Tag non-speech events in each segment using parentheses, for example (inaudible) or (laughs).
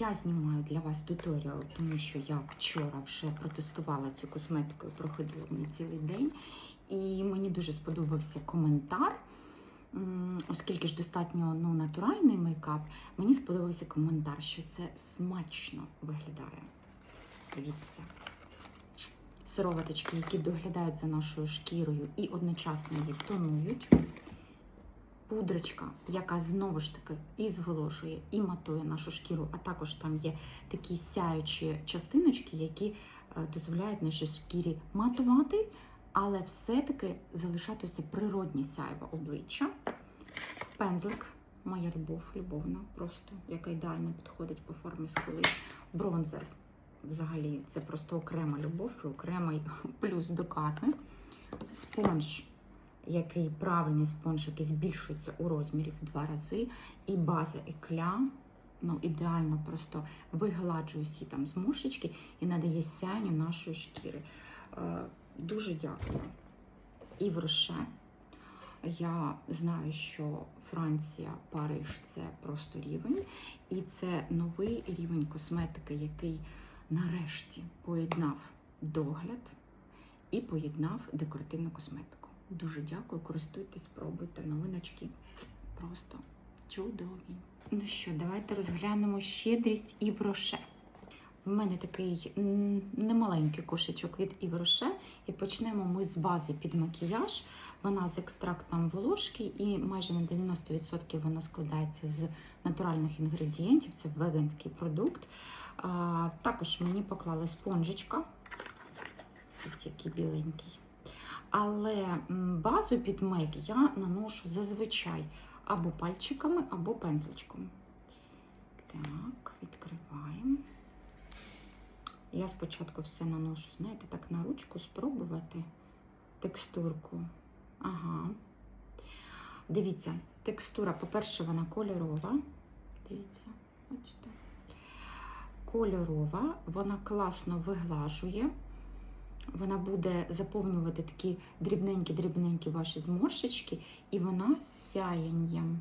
Я знімаю для вас туторіал, тому що я вчора вже протестувала цю косметику і проходила неї цілий день. І мені дуже сподобався коментар. Оскільки ж достатньо ну, натуральний мейкап, мені сподобався коментар, що це смачно виглядає. Дивіться. Сироваточки, які доглядають за нашою шкірою і одночасно її тонують. Пудрочка, яка знову ж таки і зволожує, і матує нашу шкіру, а також там є такі сяючі частиночки, які е, дозволяють нашій шкірі матувати, але все-таки залишатися природні сяєва обличчя. Пензлик, моя любов, любовна, просто яка ідеально підходить по формі скули. Бронзер. Взагалі, це просто окрема любов і окремий (laughs) плюс до карми. Спонж, який правильний спонж, який збільшується у розмірі в два рази. І база екля. Ну, ідеально просто вигладжує всі там зморшечки і надає сяйню нашої шкіри. Е, дуже дякую. І в Роше. Я знаю, що Франція, Париж це просто рівень, і це новий рівень косметики, який нарешті поєднав догляд і поєднав декоративну косметику. Дуже дякую, користуйтесь, пробуйте новиночки. Просто чудові. Ну що, давайте розглянемо щедрість і вроше. У мене такий немаленький кошечок від Івроше. І почнемо ми з бази під макіяж. Вона з екстрактом волошки і майже на 90% вона складається з натуральних інгредієнтів. Це веганський продукт. Також мені поклали спонжечка. Ось який біленький. Але базу під мейк я наношу зазвичай або пальчиками, або пензличком. Так, відкриваємо. Я спочатку все наношу, знаєте, так на ручку спробувати текстурку. Ага. Дивіться, текстура, по-перше, вона кольорова. Дивіться, бачите. Кольорова, вона класно виглажує. Вона буде заповнювати такі дрібненькі-дрібненькі ваші зморшечки, і вона з сяєнням.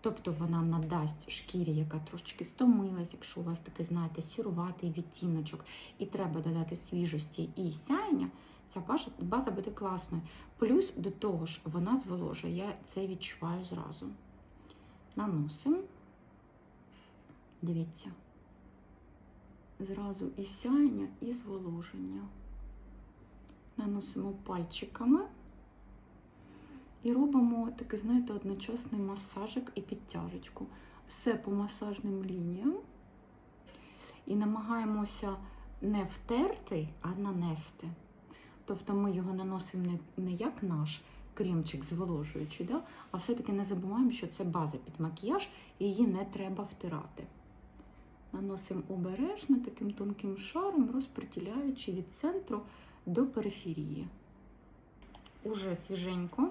Тобто вона надасть шкірі, яка трошечки стомилась, якщо у вас такий, знаєте, сіруватий відтіночок, і треба додати свіжості і сяєння, ця база, база буде класною. Плюс до того ж, вона зволожує, я це відчуваю зразу. Наносимо. Дивіться. Зразу і сяєння, і зволоження. Наносимо пальчиками. І робимо такий, знаєте, одночасний масажик і підтяжечку. Все по масажним лініям. І намагаємося не втерти, а нанести. Тобто ми його наносимо не, як наш кремчик зволожуючий, да? а все-таки не забуваємо, що це база під макіяж, і її не треба втирати. Наносимо обережно таким тонким шаром, розподіляючи від центру до периферії. Уже свіженько.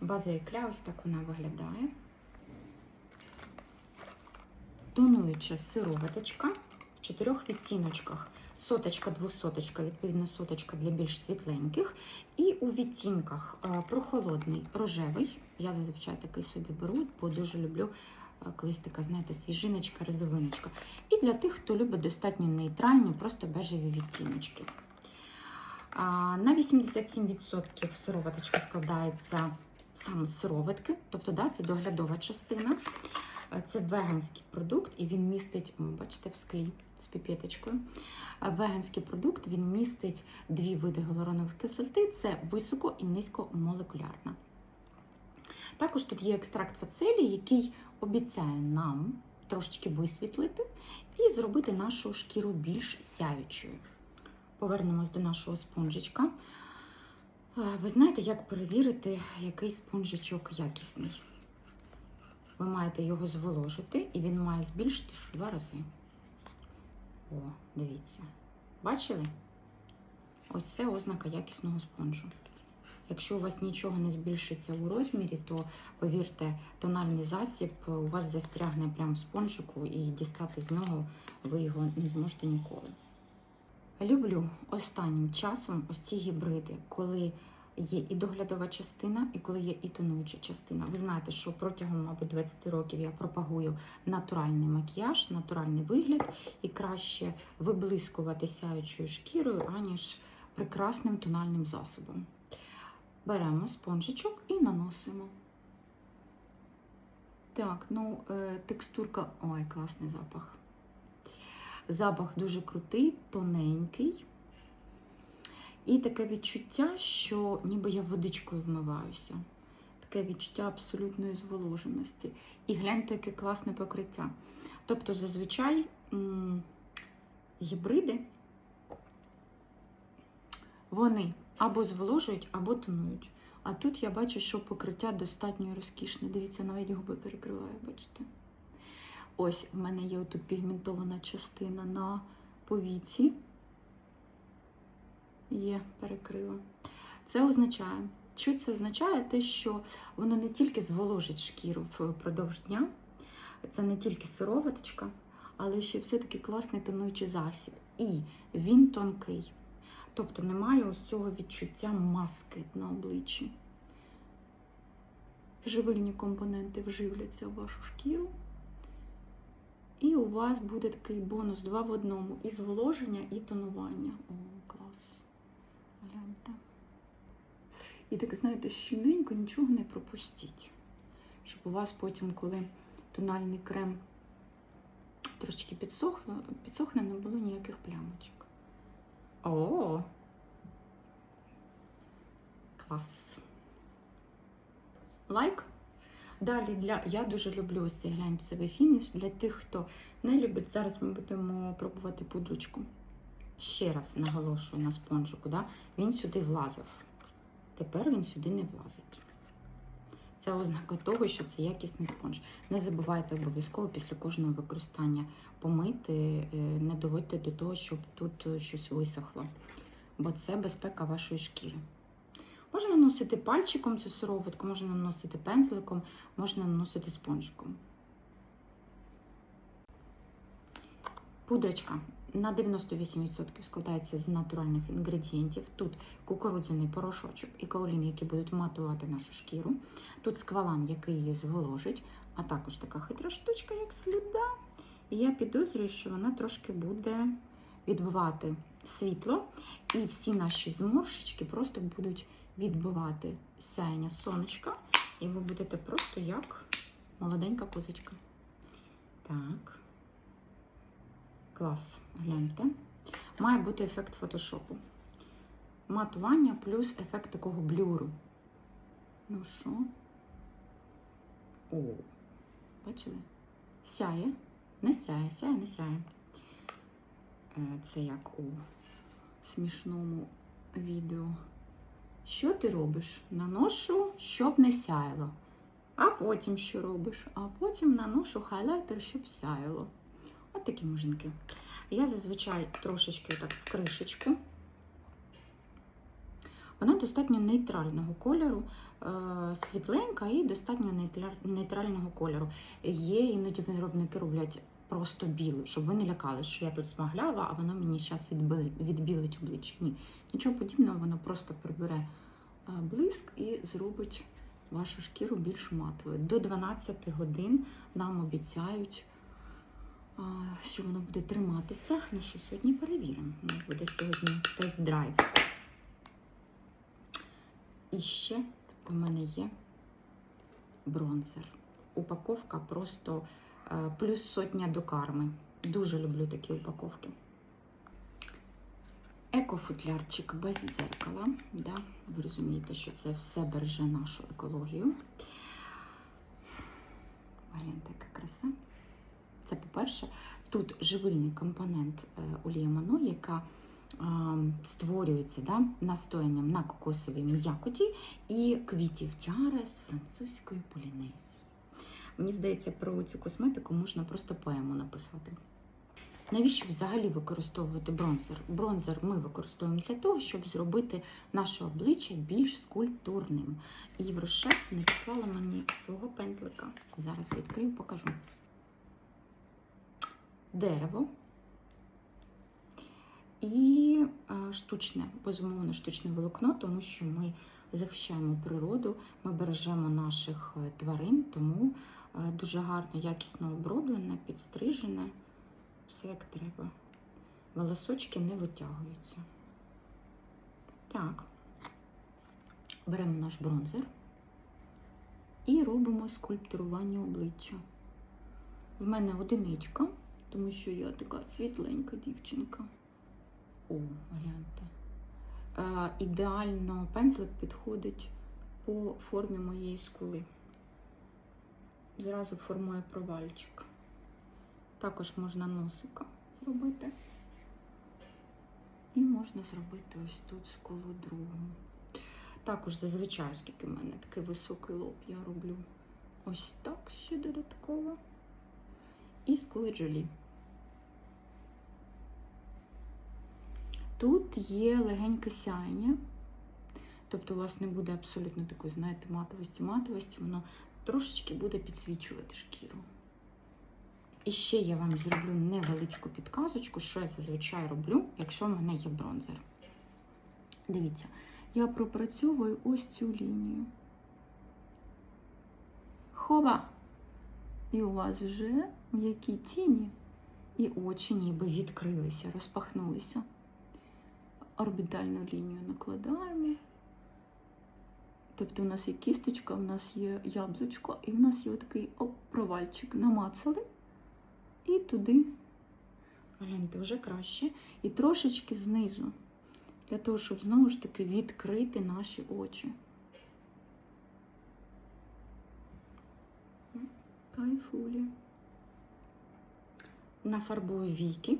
База ікля, ось так вона виглядає. Тонуюча сироваточка в чотирьох відтіночках. Соточка, двосоточка, відповідно, соточка для більш світленьких. І у відтінках е, прохолодний рожевий. Я зазвичай такий собі беру, бо дуже люблю е, колись така, знаєте, свіжиночка, розовиночка. І для тих, хто любить достатньо нейтральні, просто бежеві відтіночки. На 87% сироваточка складається саме з сироватки, тобто да, це доглядова частина. Е, Це веганський продукт, і він містить, бачите, в склі з піпеточкою. Е, Веганський продукт він містить дві види гіалуронових кислоти: це високо і низькомолекулярна. Також тут є екстракт фацелі, який обіцяє нам трошечки висвітлити і зробити нашу шкіру більш сяючою. Повернемось до нашого спонжичка. Е, Ви знаєте, як перевірити, який спонжичок якісний? Ви маєте його зволожити, і він має збільшитись в два рази. О, дивіться. Бачили? Ось це ознака якісного спонжу. Якщо у вас нічого не збільшиться у розмірі, то повірте, тональний засіб у вас застрягне прямо в спонжику, і дістати з нього ви його не зможете ніколи. Люблю останнім часом ось ці гібриди, коли є і доглядова частина, і коли є і тонуюча частина. Ви знаєте, що протягом, мабуть, 20 років я пропагую натуральний макіяж, натуральний вигляд і краще виблискувати сяючою шкірою, аніж прекрасним тональним засобом. Беремо спонжичок і наносимо. Так, ну, е, текстурка. Ой, класний запах. Запах дуже крутий, тоненький. І таке відчуття, що ніби я водичкою вмиваюся. Таке відчуття абсолютної зволоженості. І гляньте, яке класне покриття. Тобто, зазвичай гібриди вони або зволожують, або тонують. А тут я бачу, що покриття достатньо розкішне. Дивіться, навіть губи перекриває, бачите? Ось в мене є тут пігментована частина на повіці. Є, перекрила. Це означає, що це означає? Те, що воно не тільки зволожить шкіру впродовж дня, це не тільки сироваточка, але ще все-таки класний тонуючий засіб. І він тонкий. Тобто немає ось цього відчуття маски на обличчі. Живильні компоненти вживляться в вашу шкіру. І у вас буде такий бонус два в одному: і зволоження, і тонування. О, клас. Гляньте. І так, знаєте, щільненько нічого не пропустіть. Щоб у вас потім, коли тональний крем трошечки підсохло, підсохне, не було ніяких плямочок. О! Клас. Лайк. Далі для я дуже люблю цей глянцевий фініш. Для тих, хто не любить, зараз ми будемо пробувати пудрочку. Ще раз наголошую на спонжику, да? він сюди влазив. Тепер він сюди не влазить. Це ознака того, що це якісний спонж. Не забувайте обов'язково після кожного використання помити, е, не доводьте до того, щоб тут е, щось висохло. Бо це безпека вашої шкіри. Можна наносити пальчиком цю сироватку, можна наносити пензликом, можна наносити спонжиком. Пудрочка на 98% складається з натуральних інгредієнтів. Тут кукурудзяний порошочок і каолін, які будуть матувати нашу шкіру. Тут сквалан, який її зволожить, а також така хитра штучка, як сліда. І я підозрюю, що вона трошки буде відбивати світло, і всі наші зморшечки просто будуть відбивати сяєння сонечка, і ви будете просто як молоденька козочка. Так. Клас, гляньте. Має бути ефект фотошопу. Матування плюс ефект такого блюру. Ну що? О, бачили? Сяє, не сяє, сяє, не сяє. Е, Це як у смішному відео. Що ти робиш? Наношу, щоб не сяяло. А потім що робиш? А потім наношу хайлайтер, щоб сяяло. От такі мужинки. Я зазвичай трошечки так в кришечку. Вона достатньо нейтрального кольору, е, світленька і достатньо нейтрального кольору. Є іноді виробники роблять просто білий, щоб ви не лякали, що я тут смаглява, а воно мені зараз відбілить обличчя. Ні, нічого подібного, воно просто прибере е, блиск і зробить вашу шкіру більш матовою. До 12 годин нам обіцяють що воно буде триматися. Ну що, сьогодні перевіримо. У нас буде сьогодні тест-драйв. І ще у мене є бронзер. Упаковка просто е, плюс сотня до карми. Дуже люблю такі упаковки. Екофутлярчик без дзеркала. Да? Ви розумієте, що це все береже нашу екологію. Гляньте, яка краса. Це, по-перше, тут живильний компонент е, олії Мано, яка е, створюється да, настоянням на кокосовій м'якоті і квітів тіари з французької полінезії. Мені здається, про цю косметику можна просто поему написати. Навіщо взагалі використовувати бронзер? Бронзер ми використовуємо для того, щоб зробити наше обличчя більш скульптурним. І Єврошеф надіслала мені свого пензлика. Зараз відкрию, покажу дерево і е, штучне, безумовно, штучне волокно, тому що ми захищаємо природу, ми бережемо наших е, тварин, тому дуже гарно, якісно оброблене, підстрижене, все як треба. Волосочки не витягуються. Так, беремо наш бронзер і робимо скульптурування обличчя. В мене одиничка, тому що я така світленька дівчинка. О, гляньте. Е, ідеально пензлик підходить по формі моєї скули. Зразу формує провальчик. Також можна носика зробити. І можна зробити ось тут скулу другу. Також зазвичай, оскільки в мене такий високий лоб, я роблю ось так ще додатково. І скули джолі. Тут є легеньке сяєння, тобто у вас не буде абсолютно такої, знаєте, матовості, матовості, воно трошечки буде підсвічувати шкіру. І ще я вам зроблю невеличку підказочку, що я зазвичай роблю, якщо в мене є бронзер. Дивіться, я пропрацьовую ось цю лінію. Хова! І у вас вже м'які тіні, і очі ніби відкрилися, розпахнулися. Орбітальну лінію накладаємо. Тобто у нас є кісточка, у нас є яблучко, і в нас є отакий провальчик. Намацали і туди, гляньте, вже краще. І трошечки знизу, для того, щоб знову ж таки відкрити наші очі. Кайфулі. Нафарбую війки,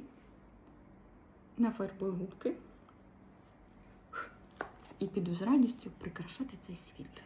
нафарбую губки і піду з радістю прикрашати цей світ.